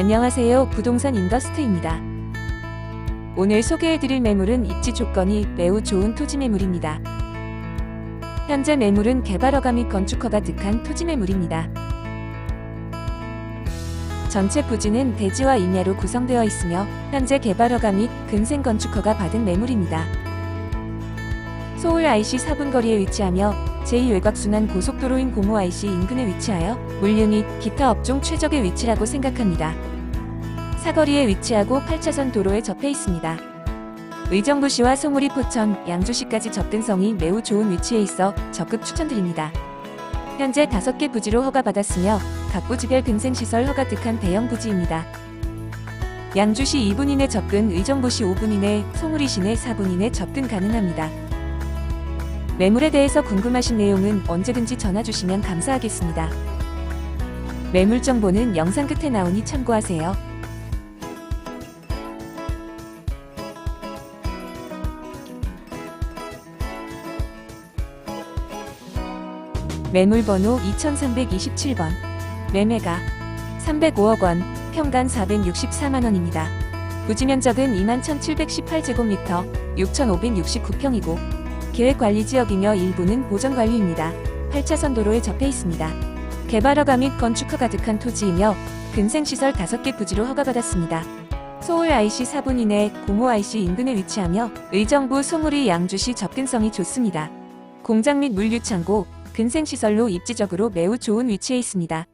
안녕하세요. 부동산 인더스트입니다. 오늘 소개해드릴 매물은 입지 조건이 매우 좋은 토지 매물입니다. 현재 매물은 개발허가 및 건축허가 득한 토지 매물입니다. 전체 부지는 대지와 임야로 구성되어 있으며 현재 개발허가 및 근생 건축허가 받은 매물입니다. 서울 IC 4분 거리에 위치하며 제2외곽순환 고속도로인 고모 IC 인근에 위치하여 물류 및 기타 업종 최적의 위치라고 생각합니다. 사거리에 위치하고 8차선 도로에 접해 있습니다. 의정부시와 송우리 포천, 양주시까지 접근성이 매우 좋은 위치에 있어 적극 추천드립니다. 현재 5개 부지로 허가받았으며 각 부지별 근생시설 허가 득한 대형 부지입니다. 양주시 2분 이내 접근, 의정부시 5분 이내, 송우리시 내 4분 이내 접근 가능합니다. 매물에 대해서 궁금하신 내용은 언제든지 전화 주시면 감사하겠습니다. 매물 정보는 영상 끝에 나오니 참고하세요. 매물 번호 2327번. 매매가 305억 원, 평간 464만 원입니다. 부지 면적은 21,718제곱미터, 6,569평이고 계획관리지역이며 일부는 보전관리입니다. 8차선 도로에 접해 있습니다. 개발허가 및 건축허 가득한 토지이며 근생시설 5개 부지로 허가받았습니다. 서울 IC 4분 이내 고모 IC 인근에 위치하며 의정부 송우리 양주시 접근성이 좋습니다. 공장 및 물류창고, 근생시설로 입지적으로 매우 좋은 위치에 있습니다.